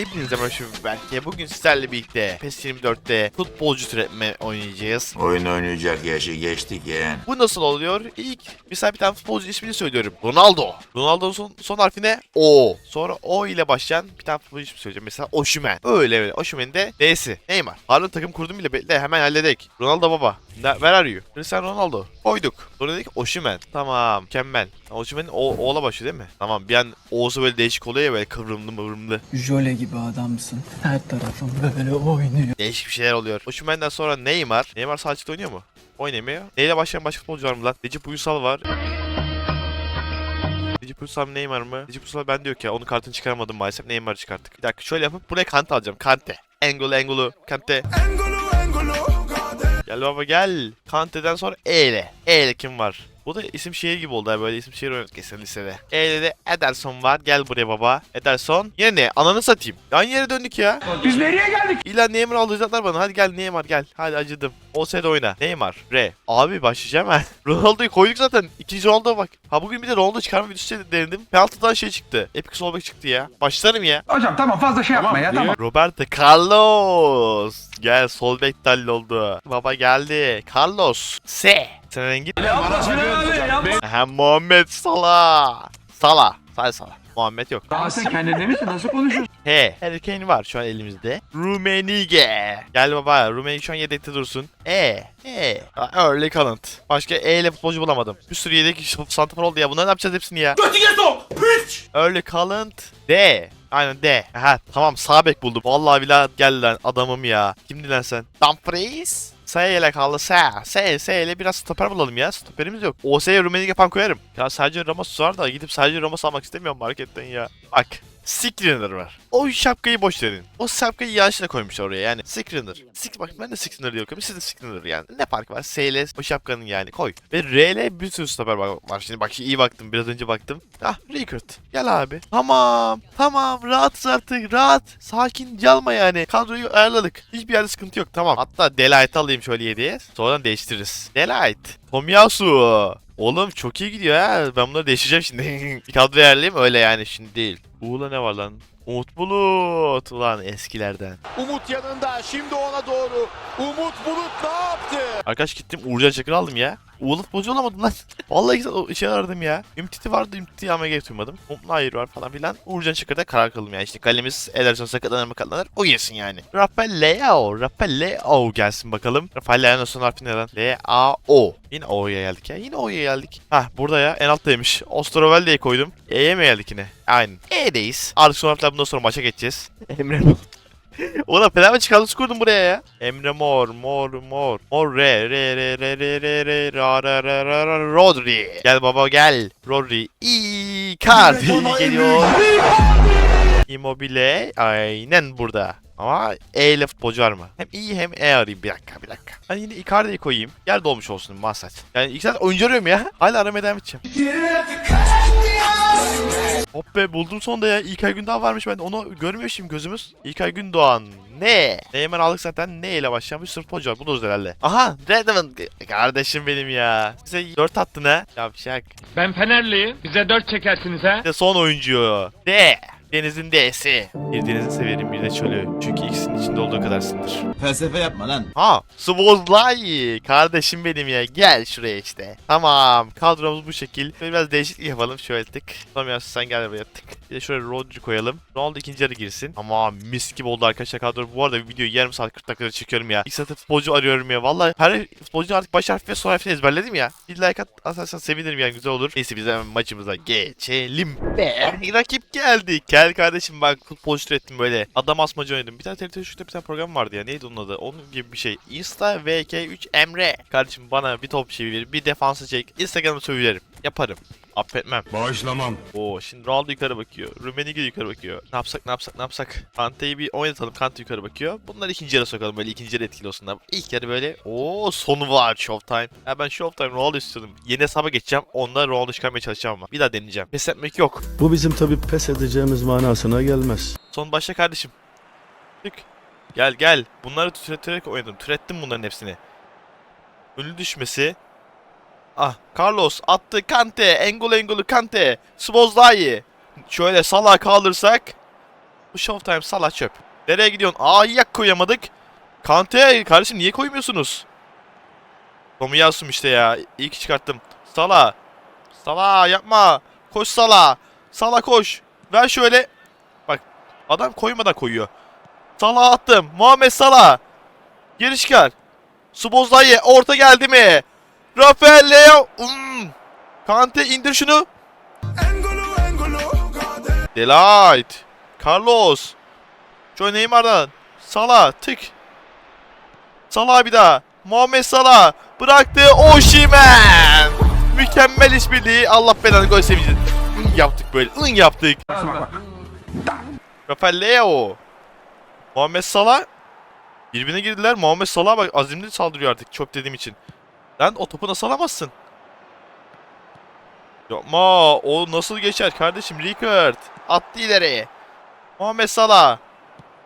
Hepinize merhaba Berke. Bugün sizlerle birlikte PES 24'te futbolcu türetme oynayacağız. Oyun oynayacak yaşı geçtik yeğen. Bu nasıl oluyor? İlk mesela bir tane futbolcu ismini söylüyorum. Ronaldo. Ronaldo'nun son, son harfi ne? O. Sonra O ile başlayan bir tane futbolcu ismi söyleyeceğim. Mesela Oşumen. Öyle öyle. Oşumen'in de D'si. Neymar. Harun takım kurdum bile bekle hemen halledek. Ronaldo baba. Ne, where are you? Cristiano Ronaldo. Koyduk. Sonra dedik Oşumen. Tamam. Mükemmel. Oşumen'in O, O'la başlıyor değil mi? Tamam. Bir an O'su böyle değişik oluyor ya böyle kıvrımlı mıvrımlı. Jöle gibi adamsın. Her tarafın böyle oynuyor. Değişik bir şeyler oluyor. Oşumen'den sonra Neymar. Neymar sağ açıkta oynuyor mu? Oynamıyor. Neyle başlayan başka futbolcu var mı lan? Recep Uysal var. Recep Uysal mı Neymar mı? Recep Uysal ben diyor ki ya onun kartını çıkaramadım maalesef Neymar'ı çıkarttık. Bir dakika şöyle yapıp buraya Kante alacağım. Kante. Engolo Engolo Kante. Gel baba gel. Kante'den sonra E ile. E ile kim var? Bu da isim şehir gibi oldu ha böyle isim şehir oynadık geçen lisede. E ile de Ederson var. Gel buraya baba. Ederson. Yine ne? Ananı satayım. Aynı yere döndük ya. Biz nereye geldik? İlla Neymar aldıracaklar bana. Hadi gel Neymar gel. Hadi acıdım. O sede oyna. Neymar. R. Abi başlayacağım ben. Ronaldo'yu koyduk zaten. İkinci Ronaldo bak. Ha bugün bir de Ronaldo çıkarma videosu denedim. Penaltıdan şey çıktı. Epic Solback çıktı ya. Başlarım ya. Hocam tamam fazla şey yapma ya tamam. Roberto Carlos. Gel sol bek oldu. Baba geldi. Carlos. S. Sen rengi. Ha Muhammed Salah. Salah. Sadece Salah. Muhammed yok. Rahatsın kendinde misin? Nasıl konuşuyorsun? He, Harry Kane var şu an elimizde. Rumenige. Gel baba, Rumenige şu an yedekte dursun. E, E. Early Talent. Başka E ile futbolcu bulamadım. Bir sürü yedek santrafor oldu ya. Bunları ne yapacağız hepsini ya? Early Talent. D. Aynen D. Ha tamam sağ bek buldum. Vallahi billahi gel lan adamım ya. Kimdi lan sen? Dumfries. S ile kaldı S. S, S ile biraz stoper bulalım ya. Stoperimiz yok. OS'ye Rumenige yapan koyarım. Ya sadece Ramos var da gidip sadece Ramos almak istemiyorum marketten ya. Bak. Skriniar var. O şapkayı boş verin. O şapkayı yanlışlıkla koymuşlar oraya yani. Skriniar. Sik bak ben de Skriniar diyorum. Siz de Skriniar yani. Ne fark var? S ile o şapkanın yani koy. Ve R ile bir sürü stoper var. Şimdi bak iyi baktım. Biraz önce baktım. Ah Rickert. Gel abi. Tamam. Tamam. Rahatız artık. Rahat. Sakin. Calma yani. Kadroyu ayarladık. Hiçbir yerde sıkıntı yok. Tamam. Hatta Delight alayım şöyle 7'ye. Sonradan değiştiririz. Delight. Tomiyasu. Oğlum çok iyi gidiyor ha. Ben bunları değiştireceğim şimdi. kadro ayarlayayım öyle yani şimdi değil. Uğur'la ne var lan? Umut Bulut. Ulan eskilerden. Umut yanında şimdi ona doğru. Umut Bulut ne yaptı? Arkadaş gittim Uğurcan Çakır aldım ya. Uğur'la futbolcu olamadım lan. Vallahi güzel o şey aradım ya. Ümtiti vardı Ümtiti'yi almaya gerek duymadım. Umut'la hayır var falan filan. Uğurcan Çakır'da karar kıldım yani. İşte kalemiz Ederson sakatlanır mı katlanır o gelsin yani. Rafael Leao. Rafael Leao gelsin bakalım. Rafael Leao'nun son harfi ne lan? L-A-O. Yine O'ya geldik ya. Yine O'ya geldik. Hah burada ya en alttaymış. Ostrovel diye koydum. E'ye mi geldik yine? Aynen. E'deyiz. Artık son harfler bundan sonra maça geçeceğiz. Emre Ulan Fenerbahçe kadrosu kurdum buraya ya. Emre Mor, Mor, Mor. Mor, Re, Re, Re, Re, Re, Re, Re, Ra, Ra, Ra, Ra, Ra, Rodri. Gel baba gel. Rodri. Icardi geliyor. Immobile aynen burada. Ama E ile futbolcu var mı? Hem iyi hem E arayayım. Bir dakika bir dakika. Ben yine Icardi'yi koyayım. Yer dolmuş olsun Mahsat. Yani ilk saat oyuncu arıyorum ya. Hala aramaya devam edeceğim. Hop be buldum sonunda ya. İlkay Gündoğan varmış ben de onu görmüyor şimdi gözümüz. İlkay Gündoğan. Ne? Neymar aldık zaten. Ne ile başlayan bir futbolcu var. Buluruz herhalde. Aha Redmond. Kardeşim benim ya. Size 4 attın ha. Yavşak. Ben Fenerliyim. Bize dört çekersiniz ha. Bir de son oyuncu. D. Deniz'in D'si. Bir denizin severim bir de çölü. Çünkü ikisinin içinde olduğu kadarsındır. Felsefe yapma lan. Ha, Svozlay. Kardeşim benim ya. Gel şuraya işte. Tamam. Kadromuz bu şekil. Biraz değişiklik yapalım. Şöyle tık. Tamam ya sen gel buraya tık. Bir de şöyle Rodri koyalım. Ronaldo ikinci yarı girsin. Ama mis gibi oldu arkadaşlar kadro. Bu arada videoyu yarım saat 40 dakikada çekiyorum ya. İlk saate futbolcu arıyorum ya. Vallahi her futbolcunun artık baş harfi ve son harfini ezberledim ya. Bir like at atarsan sevinirim yani güzel olur. Neyse biz hemen maçımıza geçelim. Ve rakip geldi. Gel kardeşim bak futbolcu ürettim böyle. Adam asmacı oynadım. Bir tane TRT Şut'ta bir tane program vardı ya. Neydi onun adı? Onun gibi bir şey. Insta VK3 Emre. Kardeşim bana bir top çevir, bir defansı çek. Instagram'ı söylerim. Yaparım. Affetmem. Bağışlamam. Oo şimdi Ronaldo yukarı bakıyor. Rumenige yukarı bakıyor. Ne yapsak ne yapsak ne yapsak. Kante'yi bir oynatalım. Kante yukarı bakıyor. Bunları ikinci yarı sokalım böyle ikinci yarı etkili olsunlar. İlk yarı böyle o sonu var Showtime. Ya ben Showtime Ronaldo istiyordum. Yeni hesaba geçeceğim. Onda Ronaldo çıkarmaya çalışacağım ama. Bir daha deneyeceğim. Pes etmek yok. Bu bizim tabi pes edeceğimiz manasına gelmez. Son başla kardeşim. Tık. Gel gel. Bunları türeterek oynadım. Türettim bunların hepsini. Ölü düşmesi. Ah Carlos attı Kante. Engolo Engolo Kante. Szoboszlai. Şöyle Salah kaldırsak. Bu Showtime Salah çöp. Nereye gidiyorsun? Aa yak koyamadık. Kante kardeşim niye koymuyorsunuz? Tomiyasu işte ya. İyi ki çıkarttım. Salah. Salah yapma. Koş Salah. Salah koş. Ver şöyle. Bak adam koymadan koyuyor. Salah attım. Muhammed Salah. Geri çıkar. Subozlayı orta geldi mi? Rafael Leo. Hmm. Kante indir şunu. Delight. Carlos. Joy Neymar'dan. Salah tık. Salah bir daha. Muhammed Salah. Bıraktı Osimhen. Mükemmel işbirliği. Allah belanı gol sevinci. Yaptık böyle. Ün yaptık. Rafael Leo. Muhammed Salah. Birbirine girdiler. Muhammed Salah bak azimli saldırıyor artık çöp dediğim için. Lan o topu nasıl alamazsın? Yapma. O nasıl geçer kardeşim? Rickard. Attı ileri. Muhammed Salah.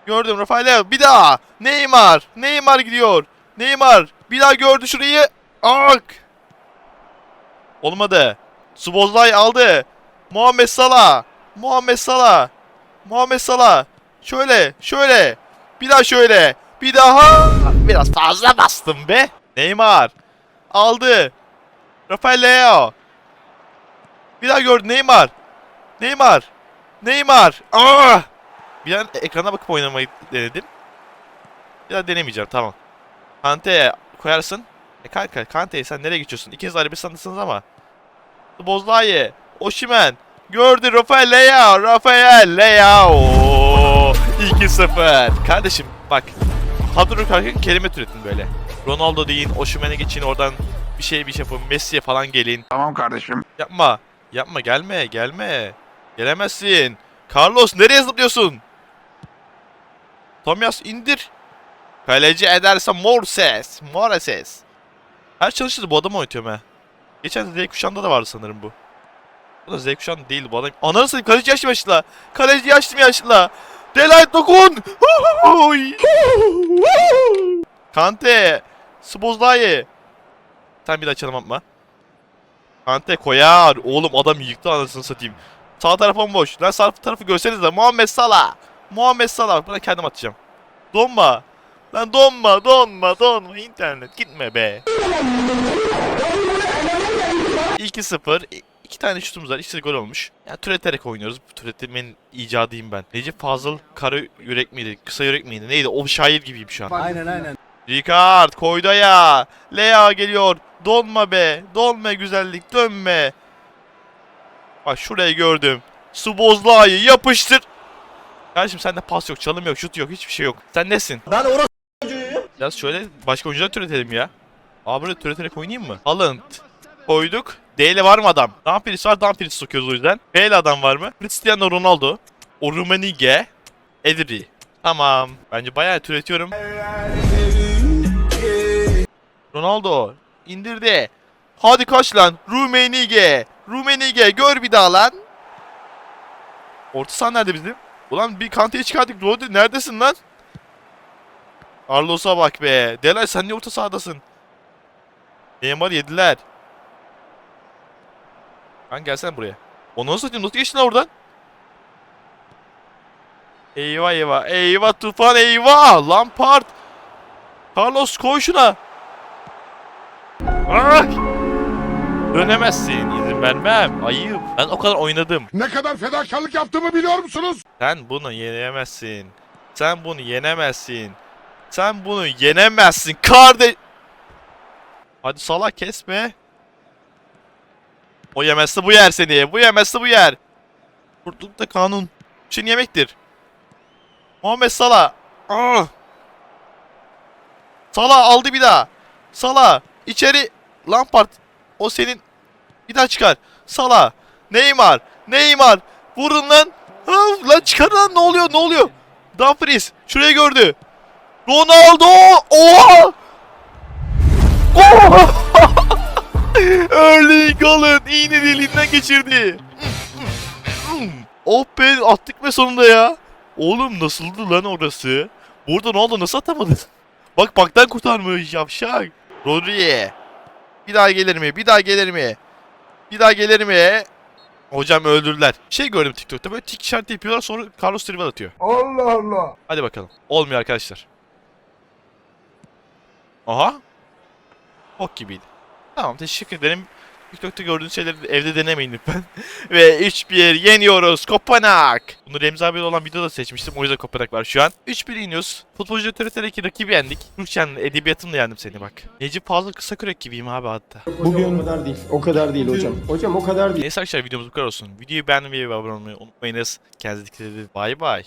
Gördüm Rafael. Bir daha. Neymar. Neymar gidiyor. Neymar. Bir daha gördü şurayı. Ak. Olmadı. Subozlay aldı. Muhammed Salah. Muhammed Salah. Muhammed Salah. Şöyle. Şöyle. Bir daha şöyle. Bir daha. Biraz fazla bastım be. Neymar. Aldı. Rafael Leo. Bir daha gördü Neymar. Neymar. Neymar. Aa! Bir an ekrana bakıp oynamayı denedim. Bir daha denemeyeceğim tamam. Kante'ye koyarsın. E kanka Kante'yi sen nereye geçiyorsun? İkiniz de Arabistan'dasınız ama. Bozlay. Oşimen. Gördü Rafael Leao. Rafael Leao. 2-0. Kardeşim bak. Kadro karşı kelime türetin böyle. Ronaldo deyin. Oşimen'e geçin oradan bir şey bir şey yapın. Messi'ye falan gelin. Tamam kardeşim. Yapma. Yapma gelme gelme. Gelemezsin. Carlos nereye zıplıyorsun? Tomias indir. Kaleci ederse Morses. Morses. Her çalışırdı bu adamı oynatıyorum ha. Geçen Z kuşağında da vardı sanırım bu. Bu da Z kuşağında değil bu adam. Ananı satayım kaleci yaşlı yaşlı. Kaleci yaşlı mı yaşlı? Delight dokun. Kante. Spozlay. Sen bir daha açalım atma. Kante koyar. Oğlum adam yıktı anasını satayım. Sağ taraf bomboş. Lan sağ tarafı görsenize. Muhammed Salah. Muhammed Salah. Buna kendim atacağım. Donma. Lan donma, donma, donma. İnternet gitme be. 2-0. İ- İki tane şutumuz var. İkisi de gol olmuş. Ya türeterek oynuyoruz. Türetilmenin icadıyım ben. Necip Fazıl kara yürek miydi? Kısa yürek miydi? Neydi? O şair gibiyim şu an. Aynen aynen. Ricard koydu ya. Lea geliyor. Donma be. Donma güzellik. Dönme. Bak şurayı gördüm. Subozlayı yapıştır. Kardeşim sende pas yok, çalım yok, şut yok, hiçbir şey yok. Sen nesin? Ben orası Biraz şöyle başka oyuncular türetelim ya. Abi böyle türeterek oynayayım mı? Haaland. Koyduk. D ile var mı adam? Dumfries var. Dumfries sokuyoruz o yüzden. B ile adam var mı? Cristiano Ronaldo. Orumenige. Edri. Tamam. Bence bayağı türetiyorum. Ronaldo indirdi. Hadi kaç lan. Rumenige. Rumenige gör bir daha lan. Orta saha nerede bizim? Ulan bir kanteye çıkardık. Rodri neredesin lan? Carlos'a bak be. Delay sen niye orta sahadasın? Neymar yediler. Lan gelsene buraya. O nasıl satayım? Nasıl geçtin oradan? Eyvah eyvah. Eyvah Tufan eyvah. Lampard. Carlos koy şuna. Ah! Dönemezsin. izin vermem. Ayıp. Ben o kadar oynadım. Ne kadar fedakarlık yaptığımı biliyor musunuz? Sen bunu yenemezsin. Sen bunu yenemezsin. Sen bunu yenemezsin kardeş. Hadi salak kesme. O yemezse bu yer seni. Bu yemezse bu yer. Kurtlukta kanun. Çin yemektir. Muhammed Salah. Ah. Salah aldı bir daha. Salah içeri. Lampard. O senin. Bir daha çıkar. Salah. Neymar. Neymar. Vurun lan. Ha, lan çıkar lan ne oluyor ne oluyor? Dumfries şurayı gördü. Ronaldo! Oha! Oha! Erling Haaland iğne deliğinden geçirdi. oh be attık be sonunda ya. Oğlum nasıldı lan orası? Burada Ronaldo nasıl atamadı? Bak baktan kurtarmış yavşak. Rodri. Bir daha gelir mi? Bir daha gelir mi? Bir daha gelir mi? Hocam öldürdüler. Şey gördüm TikTok'ta böyle tik işareti yapıyorlar sonra Carlos Dribble atıyor. Allah Allah. Hadi bakalım. Olmuyor arkadaşlar. Aha. Ok gibiydi. Tamam teşekkür ederim. TikTok'ta gördüğünüz şeyleri evde denemeyin lütfen. Ve 3-1 yeniyoruz Kopenhag. Bunu Remzi abiyle olan videoda seçmiştim. O yüzden Kopenhag var şu an. 3-1 yeniyoruz. Futbolcu otoritedeki rakibi yendik. Türkçenle edebiyatımla yendim seni bak. Necip Fazıl Kısakürek gibiyim abi hatta. Bugün o kadar değil. O kadar değil hocam. Hocam o kadar değil. Neyse arkadaşlar videomuz bu kadar olsun. Videoyu beğenmeyi ve abone olmayı unutmayınız. Kendinize dikkat edin. Bay bay.